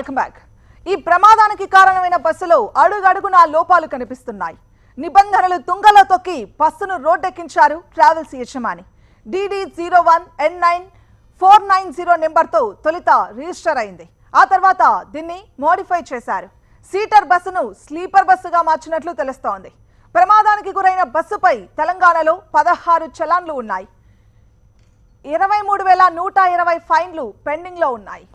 Welcome back ఈ ప్రమాదానికి కారణమైన బస్సులో అడుగడుగునా లోపాలు కనిపిస్తున్నాయి. నిబంధనలు తుంగలో తొక్కి బస్సును రోడ్డెక్కించారు ట్రావెల్స్ యజమాని. DD zero one N nine four nine zero నెంబర్తో తొలుత రిజిస్టర్ అయింది. ఆ తర్వాత దీన్ని మోడిఫై చేశారు. సీటర్ బస్సును స్లీపర్ బస్సుగా మార్చినట్లు తెలుస్తోంది. ప్రమాదానికి గురైన బస్సుపై తెలంగాణలో పదహారు చలాన్లు ఉన్నాయి. ఇరవై మూడు వేల నూట ఇరవై ఫైన్లు పెండింగ్లో ఉన్నాయి.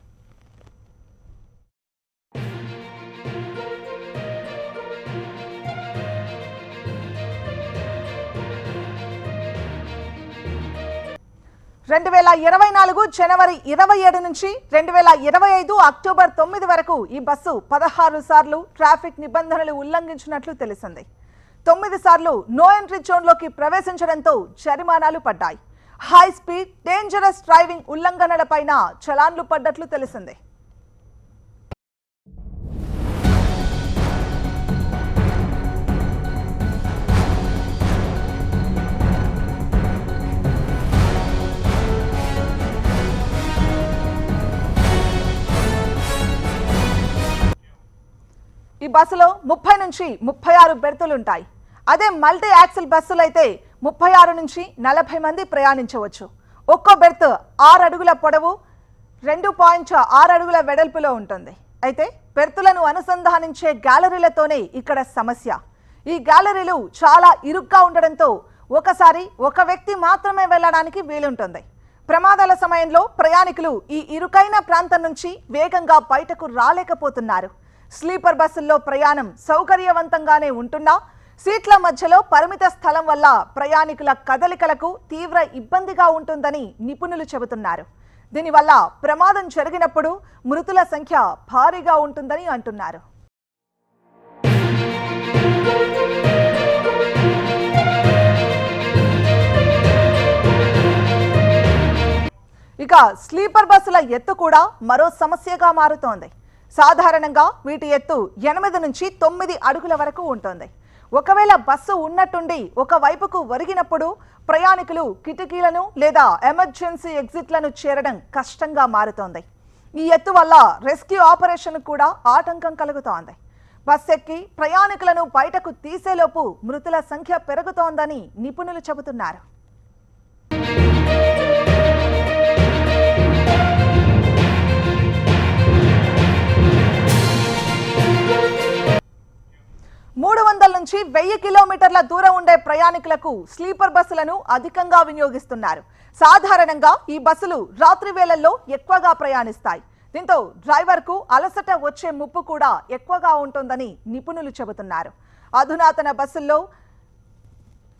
రెండు వేల ఇరవై నాలుగు జనవరి ఇరవై ఏడు నుంచి రెండు వేల ఇరవై ఐదు అక్టోబర్ తొమ్మిది వరకు ఈ బస్సు పదహారు సార్లు ట్రాఫిక్ నిబంధనలు ఉల్లంఘించినట్లు తెలిసింది. తొమ్మిది సార్లు నో ఎంట్రీ జోన్లోకి ప్రవేశించడంతో జరిమానాలు పడ్డాయి. హై స్పీడ్ డేంజరస్ డ్రైవింగ్ ఉల్లంఘనలపైన చలాన్లు పడ్డట్లు తెలిసిందే. ఈ బస్సులో ముప్పై నుంచి ముప్పై ఆరు బెర్తులుంటాయి అదే మల్టీ యాక్సిల్ బస్సులు అయితే ముప్పై ఆరు నుంచి నలభై మంది ప్రయాణించవచ్చు. ఒక్కో బెర్త్ ఆరు అడుగుల పొడవు రెండు పాయింట్ ఆరు అడుగుల వెడల్పులో ఉంటుంది. అయితే బెర్తులను అనుసంధానించే గ్యాలరీలతోనే ఇక్కడ సమస్య. ఈ గ్యాలరీలు చాలా ఇరుగ్గా ఉండడంతో ఒకసారి ఒక వ్యక్తి మాత్రమే వెళ్ళడానికి వీలుంటుంది. ప్రమాదాల సమయంలో ప్రయాణికులు ఈ ఇరుకైన ప్రాంతం నుంచి వేగంగా బయటకు రాలేకపోతున్నారు. స్లీపర్ బస్సుల్లో ప్రయాణం సౌకర్యవంతంగానే ఉంటున్నా. సీట్ల మధ్యలో పరిమిత స్థలం వల్ల ప్రయాణికుల కదలికలకు తీవ్ర ఇబ్బందిగా ఉంటుందని నిపుణులు చెబుతున్నారు. దీనివల్ల ప్రమాదం జరిగినప్పుడు మృతుల సంఖ్య భారీగా ఉంటుందని అంటున్నారు. ఇక స్లీపర్ బస్సుల ఎత్తు కూడా మరో సమస్యగా మారుతోంది. సాధారణంగా వీటి ఎత్తు ఎనిమిది నుంచి తొమ్మిది అడుగుల వరకు ఉంటుంది. ఒకవేళ బస్సు ఉన్నట్టుండి ఒక వైపుకు ఒరిగినప్పుడు ప్రయాణికులు కిటికీలను లేదా ఎమర్జెన్సీ ఎగ్జిట్లను చేరడం కష్టంగా మారుతోంది. ఈ ఎత్తు వల్ల రెస్క్యూ ఆపరేషన్ కూడా ఆటంకం కలుగుతోంది. బస్ ఎక్కి ప్రయాణికులను బయటకు తీసేలోపు మృతుల సంఖ్య పెరుగుతోందని నిపుణులు చెబుతున్నారు. వెయ్యి కిలోమీటర్ల దూరం ఉండే ప్రయాణికులకు స్లీపర్ బస్సులను అధికంగా వినియోగిస్తున్నారు. సాధారణంగా ఈ బస్సులు రాత్రి వేళల్లో ఎక్కువగా ప్రయాణిస్తాయి. దీంతో డ్రైవర్కు అలసట వచ్చే ముప్పు కూడా ఎక్కువగా ఉంటుందని నిపుణులు చెబుతున్నారు. అధునాతన బస్సుల్లో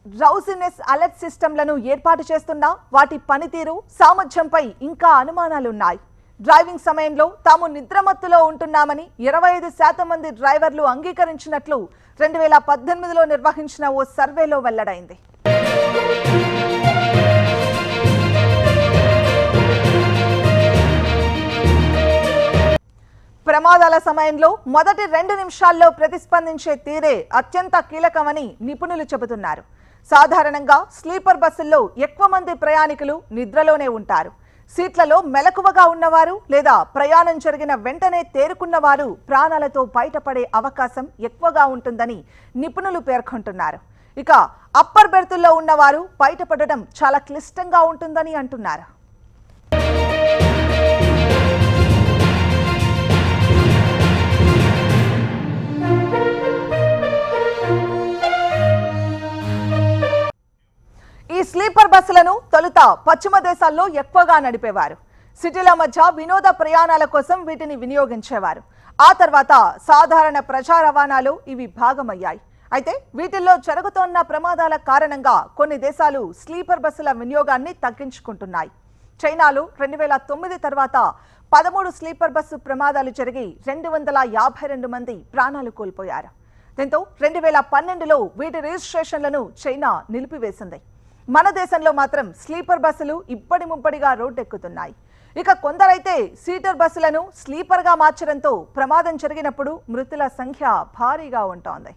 డ్రౌసినెస్ అలర్ట్ సిస్టంలను ఏర్పాటు చేస్తున్నా వాటి పనితీరు సామర్థ్యంపై ఇంకా అనుమానాలున్నాయి. డ్రైవింగ్ సమయంలో తాము నిద్రమత్తులో ఉంటున్నామని ఇరవై ఐదు శాతం మంది డ్రైవర్లు అంగీకరించినట్లు రెండు వేల పద్దెనిమిదిలో నిర్వహించిన ఓ సర్వేలో వెల్లడైంది. ప్రమాదాల సమయంలో మొదటి రెండు నిమిషాల్లో ప్రతిస్పందించే తీరే అత్యంత కీలకమని నిపుణులు చెబుతున్నారు. సాధారణంగా స్లీపర్ బస్సుల్లో ఎక్కువ మంది ప్రయాణికులు నిద్రలోనే ఉంటారు. సీట్లలో మెలకువగా ఉన్నవారు లేదా ప్రయాణం జరిగిన వెంటనే తేరుకున్నవారు ప్రాణాలతో బయటపడే అవకాశం ఎక్కువగా ఉంటుందని నిపుణులు పేర్కొంటున్నారు. ఇక అప్పర్ బెర్తుల్లో ఉన్నవారు బయటపడడం చాలా క్లిష్టంగా ఉంటుందని అంటున్నారు. స్లీపర్ బస్సులను తొలుత పశ్చిమ దేశాల్లో ఎక్కువగా నడిపేవారు. సిటీల మధ్య వినోద ప్రయాణాల కోసం వీటిని వినియోగించేవారు. ఆ తర్వాత సాధారణ ప్రజా రవాణాలో ఇవి భాగమయ్యాయి. అయితే వీటిల్లో జరుగుతోన్న ప్రమాదాల కారణంగా కొన్ని దేశాలు స్లీపర్ బస్సుల వినియోగాన్ని తగ్గించుకుంటున్నాయి. చైనాలో రెండు వేల తొమ్మిది తర్వాత పదమూడు స్లీపర్ బస్సు ప్రమాదాలు జరిగి రెండు వందల యాభై రెండు మంది ప్రాణాలు కోల్పోయారు. దీంతో రెండు వేల పన్నెండులో వీటి రిజిస్ట్రేషన్లను చైనా నిలిపివేసింది. మన దేశంలో మాత్రం స్లీపర్ బస్సులు ఇప్పటి ముప్పడిగా రోడ్డెక్కుతున్నాయి. ఇక కొందరైతే సీటర్ బస్సులను స్లీపర్గా మార్చడంతో ప్రమాదం జరిగినప్పుడు మృతుల సంఖ్య భారీగా ఉంటోంది.